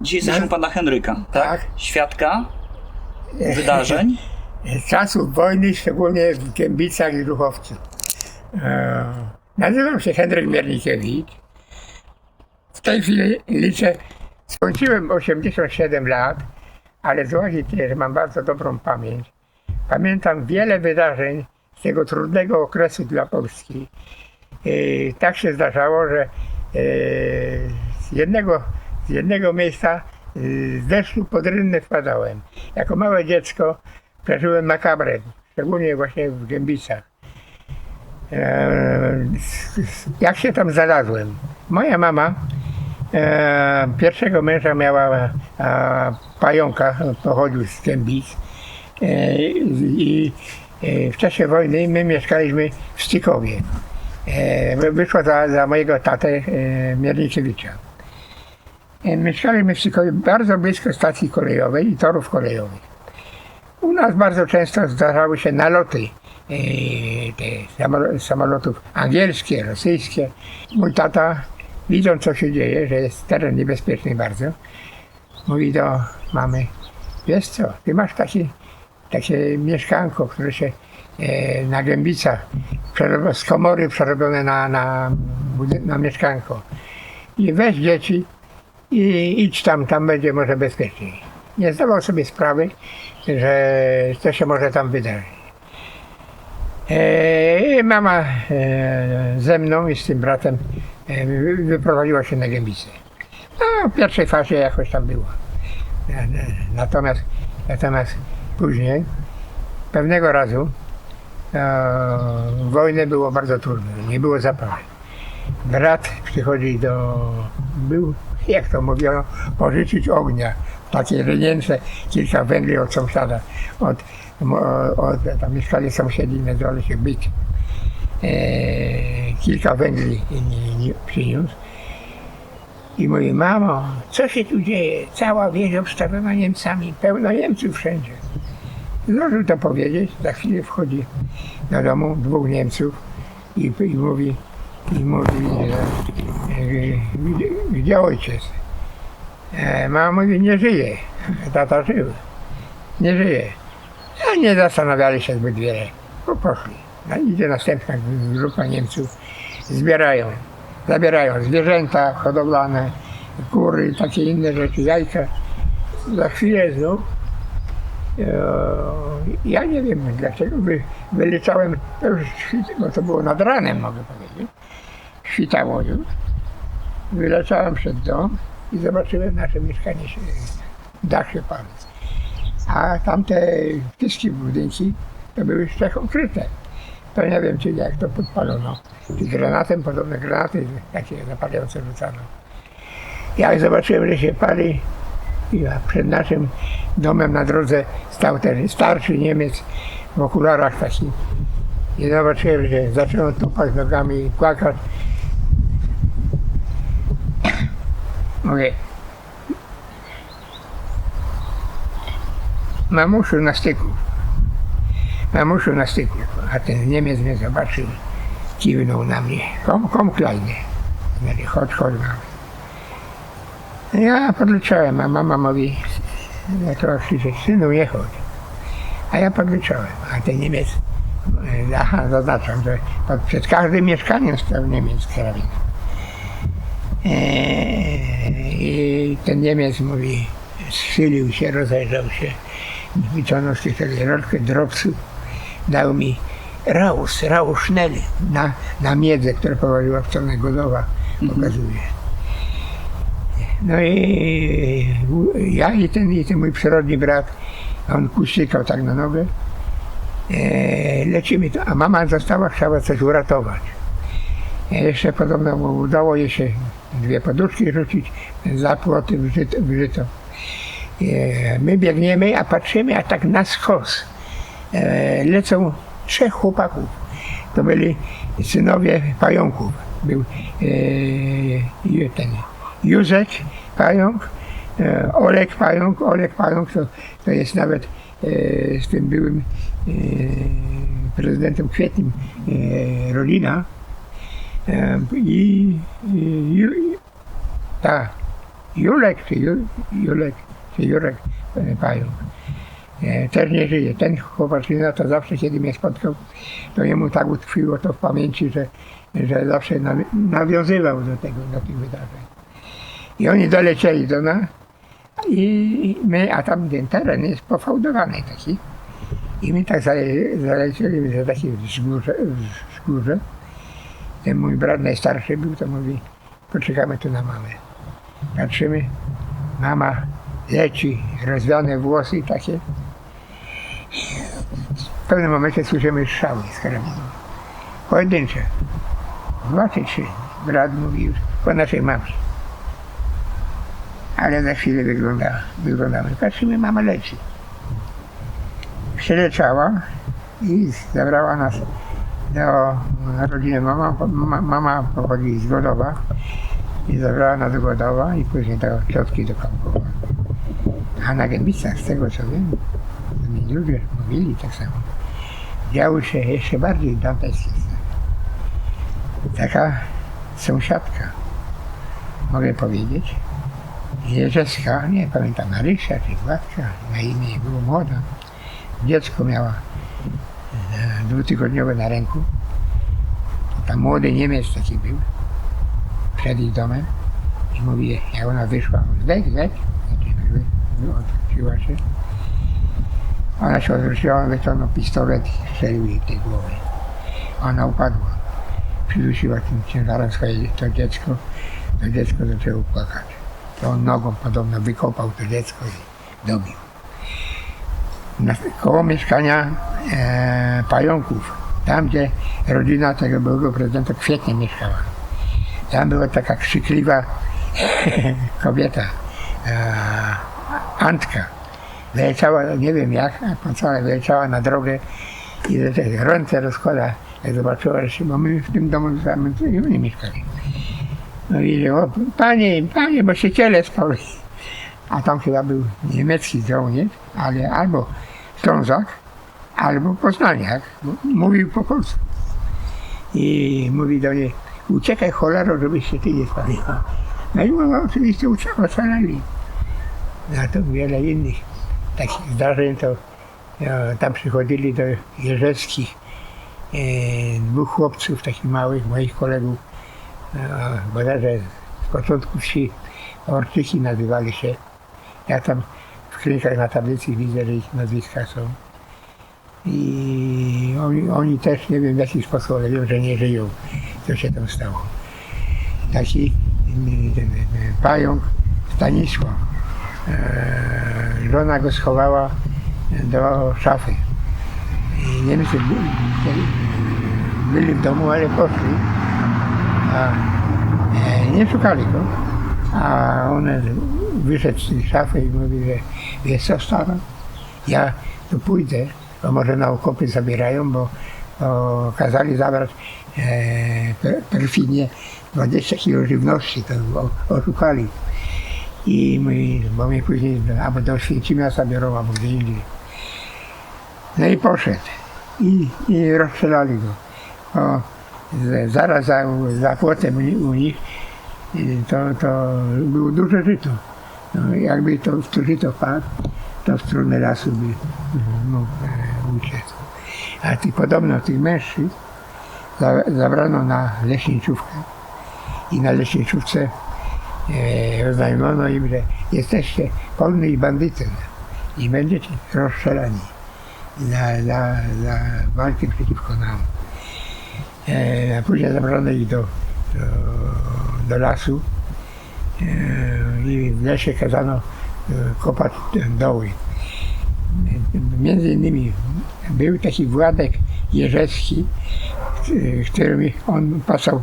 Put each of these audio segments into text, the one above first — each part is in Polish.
Dzisiaj jesteśmy u pana Henryka, Tak. Świadka wydarzeń. Czasów wojny, szczególnie w Gębicach i Ruchowcu. E, nazywam się Henryk Miernikiewicz. W tej chwili liczę, skończyłem 87 lat, ale z uwagi że mam bardzo dobrą pamięć, pamiętam wiele wydarzeń z tego trudnego okresu dla Polski. E, tak się zdarzało, że e, z jednego, z jednego miejsca e, z deszczu pod rynnę wpadałem. Jako małe dziecko przeżyłem makabrę, szczególnie właśnie w Gębicach. E, jak się tam znalazłem? Moja mama e, pierwszego męża miała pająka, pochodził z Gębic e, i w czasie wojny my mieszkaliśmy w Stykowie. Wyszła za, za mojego tatę Miernikiewicza. E, mieszkaliśmy bardzo blisko stacji kolejowej i torów kolejowych. U nas bardzo często zdarzały się naloty e, samolotów angielskie, rosyjskie. Mój tata, widząc co się dzieje, że jest teren niebezpieczny bardzo, mówi do mamy, wiesz co, ty masz taki, takie mieszkanko, które się e, na Gębicach, z komory przerobione na, na, na mieszkanko. I weź dzieci i idź tam, tam będzie może bezpieczniej. Nie zdawał sobie sprawy, że co się może tam wydarzyć. E, mama e, ze mną i z tym bratem e, wy- wyprowadziła się na Gębicę. No, w pierwszej fazie jakoś tam było. Natomiast, natomiast później, pewnego razu, e, wojnę było bardzo trudno, nie było zapawy. Brat przychodzi do, był, jak to mówiono, pożyczyć ognia. Takie rynięce, kilka węgli od sąsiada, od, od tam mieszkali sąsiedzi na dole się byt. E, kilka węgli przyniósł. I mówi, mamo, co się tu dzieje? Cała wieś obstawiona Niemcami, pełno Niemców wszędzie. Zdążył to powiedzieć, za chwilę wchodzi do domu dwóch Niemców i, i mówi, i mówi, że gdzie, ojciec? E, mama mówi, nie żyje. Tata żył. Nie żyje. A nie zastanawiali się zbyt wiele. Bo poszli. No, idzie następna grupa Niemców. Zbierają. Zabierają zwierzęta hodowlane, kury, takie inne rzeczy, jajka. Za chwilę znów e, ja nie wiem dlaczego wy, wyliczałem, to już bo to było nad ranem mogę powiedzieć. Świtało już. Wyleciałem przed dom i zobaczyłem nasze mieszkanie, dach się pali. A tamte wszystkie budynki to były strzechą kryte. To nie wiem, czy jak to podpalono. Czy granatem, podobne granaty, takie zapalające rzucano. Jak zobaczyłem, że się pali, i przed naszym domem na drodze stał ten starszy Niemiec w okularach taki. I zobaczyłem, że zaczął tupać nogami i płakać. Mówię, mamuszu na styku. Mamuszu na styku. A ten Niemiec mnie zobaczył, kiwnął na mnie. Kom, kom klejnie. Mówi, chodź, chodź mamy. Ja podliczałem, a mama mówi, ja to krzyczeć, synu nie chodź. A ja podliczałem, a ten Niemiec, e, aha, zaznaczam, że przed każdym mieszkaniem stał Niemiec z karabinem. Eee, I ten Niemiec mówi, schylił się, rozejrzał się, wyciągnął z tych rączkę dropsów, dał mi raus, rauszneli na, na miedzę, która prowadziła w stronę Godowa, pokazuje. No i ja i ten, i ten mój przyrodni brat, on kuśtykał tak na nogę. E, lecimy, to, a mama została, chciała coś uratować. E, jeszcze podobno mu udało jej się dwie poduszki rzucić, za płoty wrzyto. wrzyto. E, my biegniemy, a patrzymy, a tak na skos e, lecą trzech chłopaków. To byli synowie pająków. Był e, ten Józek Pająk, Olek Pająk. Olek Pająk to, to jest nawet z tym byłym prezydentem Kwietnim Rolina. I, i, tak. Julek czy Ju, Julek, czy Jurek e, Pająk. E, też nie żyje. Ten chłopaczyna to zawsze, kiedy mnie spotkał, to jemu tak utkwiło to w pamięci, że, że zawsze nawi- nawiązywał do tego, do tych wydarzeń. I oni dolecieli do nas i my, a tam ten teren jest pofałdowany taki. I my tak zale- zalecieli za taki wzgórze, wzgórze. Ten mój brat najstarszy był, to mówi, poczekamy tu na mamę. Patrzymy, mama leci, rozwiane włosy takie. W pewnym momencie słyszymy strzały z karabinu. Pojedyncze. Dwa czy trzy. Brat mówi już po naszej mamie. Ale za chwilę wygląda, wyglądamy. Patrzymy, mama leci. Przyleciała i zabrała nas do rodziny. Mama, ma- mama pochodzi z Godowa i zabrała nas do Godowa i później do ciotki do Kampowa. A na Gębicach, z tego co wiem, mi ludzie mówili tak samo, działy się jeszcze bardziej dantejskie. Taka sąsiadka, mogę powiedzieć, Jerzeska, nie pamiętam, Marysia czy Władka, na imię było młoda. Dziecko miała e, dwutygodniowe na ręku. Tam młody Niemiec taki był, przed ich domem. I mówi, jak ona wyszła, zdech, zdech, znaczy, wy- wy- odwróciła się. Ona się odwróciła, on wyciągnął pistolet i strzelił jej w tej głowy. Ona upadła. Przydusiła tym ciężarem swoje to dziecko. To dziecko zaczęło płakać. To on nogą podobno wykopał to dziecko i dobił. Na, koło mieszkania e, pająków, tam gdzie rodzina tego byłego prezydenta kwietnie mieszkała. Tam była taka krzykliwa kobieta, e, Antka. Wyleciała, nie wiem jak, po co, ale wyleciała na drogę i że te ręce rozkłada, jak zobaczyła, że się, bo my w tym domu samym oni mieszkali. No i że, o, panie, panie, bo się ciele spały. A tam chyba był niemiecki żołnierz, ale albo Ślązak, albo Poznaniak, mówił po polsku. I mówi do niej, uciekaj cholero, żebyś się ty nie spaliła. No i ona oczywiście uciekła, ocaleli. No to wiele innych takich zdarzeń, to e, tam przychodzili do Jerzewskich e, dwóch chłopców, takich małych, moich kolegów, e, bodajże z początku wsi Orczyki nazywali się. Ja tam w klinikach na tablicy widzę, że ich nazwiska są. I oni, oni też nie wiem w jaki sposób, ale wiem, że nie żyją. Co się tam stało. Taki ten, pająk Stanisław. E, żona go schowała do szafy. I Niemcy by- byli w domu, ale poszli. A, e, nie szukali go. A on wyszedł z tej szafy i mówi, że wiesz co staro, ja tu pójdę, bo może na okopy zabierają, bo, bo kazali zabrać e, per- perfidnie 20 kg żywności, to oszukali. I mówi, bo mnie później albo do Święcimiasta biorą, albo gdzie indziej. No i poszedł. I, i rozstrzelali go. O, zaraz za, za płotem u, ni- u nich i to, to było duże żyto. No, jakby to w to wpadł, to w lasu by by mógł e, uciec. A ty, podobno tych mężczyzn za, zabrano na leśniczówkę i na leśniczówce e, oznajmiono im, że jesteście polnymi bandytem i będziecie rozstrzelani za, za, za walkę przeciwko nam. E, a później zabrano ich do, do, do lasu i w lesie kazano e, kopać doły. Między innymi był taki Władek Jerzewski, e, którym on pasał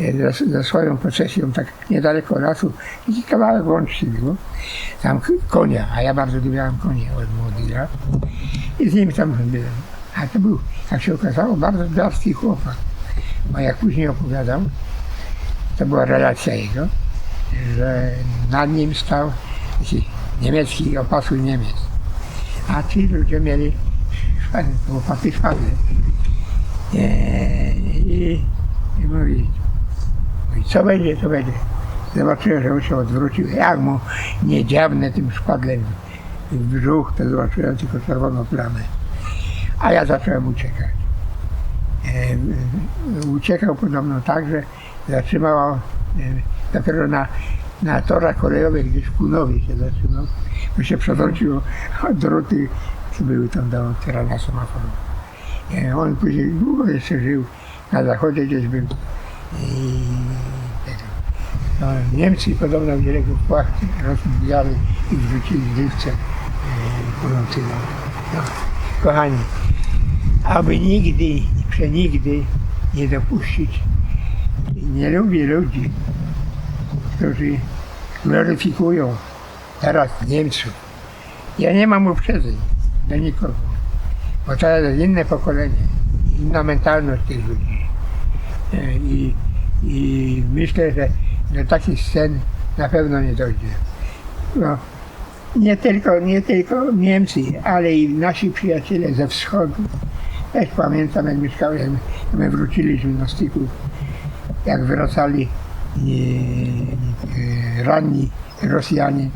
e, za, swoją posesją tak niedaleko lasu, taki kawałek łączki było, tam konia, a ja bardzo lubiałem konie od młodych lat. I z nim tam byłem. A to był, jak się okazało, bardzo darski chłopak, bo jak później opowiadał, to była relacja jego, że nad nim stał niemiecki opasły Niemiec. A ci ludzie mieli łopaty szpady. Eee, I, i mówi, mówi, co będzie, to będzie. zobaczyłem, że on się odwrócił. Jak mu nie dziabnę tym szpadlem w brzuch, to zobaczyłem tylko czerwoną plamę. A ja zacząłem uciekać. E, uciekał podobno tak, że zatrzymał e, dopiero na, na torach kolejowych gdzieś w Kunowie się zatrzymał, bo się przewróciło druty, co były tam do otwierania semaforu. E, On później długo jeszcze żył, na zachodzie gdzieś był. I no, Niemcy podobno wzięli go w płachty, rozbijali i wrzucili w żywce e. No. No, kochani, aby nigdy, przenigdy nie dopuścić, nie lubię ludzi, którzy gloryfikują teraz Niemców. Ja nie mam uprzedzeń do nikogo, bo to jest inne pokolenie, inna mentalność tych ludzi. E, I, i myślę, że do takich scen na pewno nie dojdzie. No, nie tylko, nie tylko Niemcy, ale i nasi przyjaciele ze wschodu. Też pamiętam, jak mieszkałem, my wróciliśmy na styku, jak wracali ranni Rosjanie,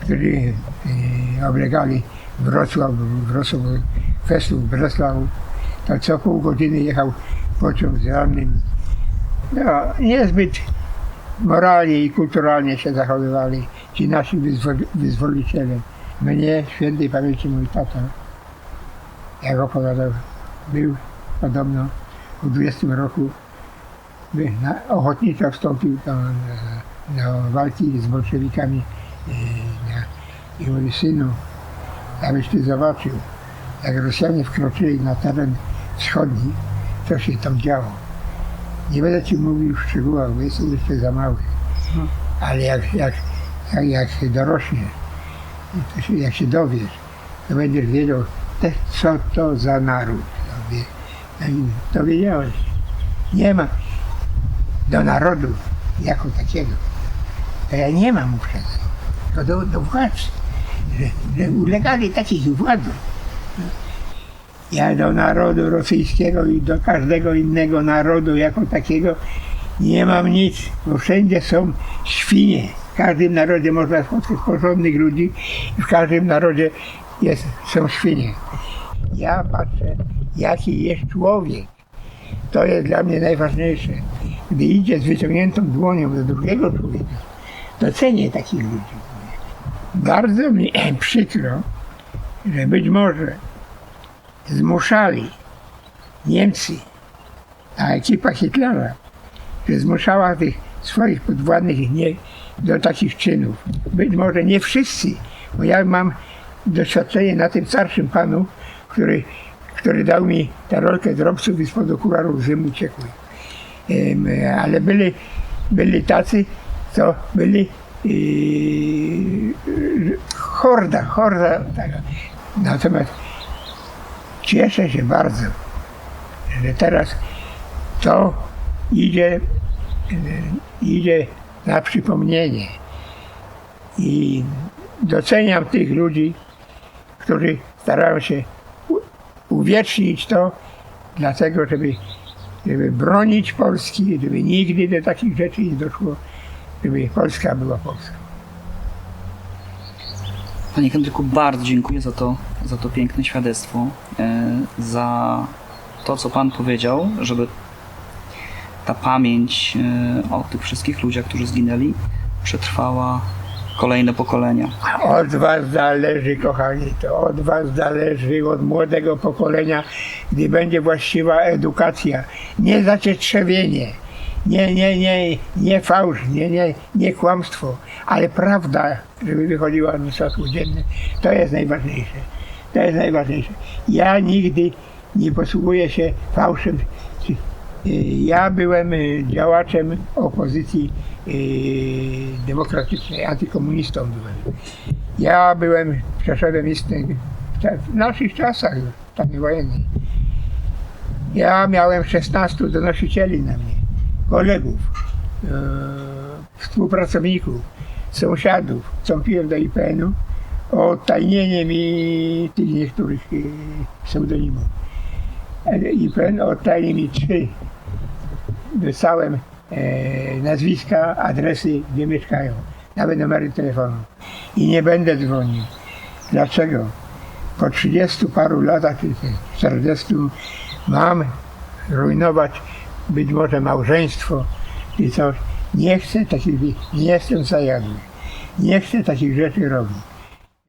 którzy e, oblegali Wrocław, Wrocław, Festów Breslau, to co pół godziny jechał pociąg z rannym. No, niezbyt moralnie i kulturalnie się zachowywali ci nasi wyzwol- wyzwoliciele. Mnie, świętej pamięci mój tata, jak opowiadał, był podobno w 20 roku, ochotniczo wstąpił do, do walki z bolszewikami e, na, i mówi synu, abyś ty zobaczył, jak Rosjanie wkroczyli na teren wschodni, co się tam działo. Nie będę ci mówił w szczegółach, bo jestem jeszcze za mały. Ale jak, jak, jak, jak to się, jak się dowiesz, to będziesz wiedział, te, co to za naród. To wiedziałeś. Nie ma do narodu jako takiego. To ja nie mam uprzedzeń. To do, do władz, że, że ulegali takich władzom. Ja do narodu rosyjskiego i do każdego innego narodu jako takiego nie mam nic, bo wszędzie są świnie. W każdym narodzie można spotkać porządnych ludzi i w każdym narodzie jest, są świnie. Ja patrzę, jaki jest człowiek. To jest dla mnie najważniejsze. Gdy idzie z wyciągniętą dłonią do drugiego człowieka, to cenię takich ludzi. Bardzo mi przykro, że być może zmuszali Niemcy, a ekipa Hitlera, że zmuszała tych swoich podwładnych nie, do takich czynów. Być może nie wszyscy, bo ja mam doświadczenie na tym starszym panu, który, który dał mi tę rolkę drobców i spod okularów zym uciekły. Ale byli, byli tacy, co byli yy, horda, horda taka. Natomiast cieszę się bardzo, że teraz to idzie, e, idzie na przypomnienie. I doceniam tych ludzi, którzy starają się uwiecznić to, dlatego żeby, żeby bronić Polski, żeby nigdy do takich rzeczy nie doszło, żeby Polska była Polską. Panie Henryku, bardzo dziękuję za to, za to piękne świadectwo, e, za to, co Pan powiedział, żeby ta pamięć e, o tych wszystkich ludziach, którzy zginęli, przetrwała kolejne pokolenia. Od was zależy, kochani, to od was zależy, od młodego pokolenia, gdy będzie właściwa edukacja. Nie zacietrzewienie, nie, nie, nie, nie fałsz, nie, nie, nie kłamstwo, ale prawda, żeby wychodziła na światło dzienne. To jest najważniejsze. To jest najważniejsze. Ja nigdy nie posługuję się fałszem. Ja byłem y, działaczem opozycji y, demokratycznej, antykomunistą byłem. Ja byłem, przeszedłem istny w naszych czasach, w stanie wojennej. Ja miałem 16 donosicieli na mnie, kolegów, e, współpracowników, sąsiadów. Wstąpiłem do IPN-u o odtajnienie mi tych niektórych e, pseudonimów. Ale IPN odtajnił mi trzy. Wysłałem e, nazwiska, adresy, gdzie mieszkają, nawet numery telefonu. I nie będę dzwonił. Dlaczego? Po 30 paru latach, czy 40 mam rujnować być może małżeństwo i coś. Nie chcę takich, nie jestem zajadły. Nie chcę takich rzeczy robić.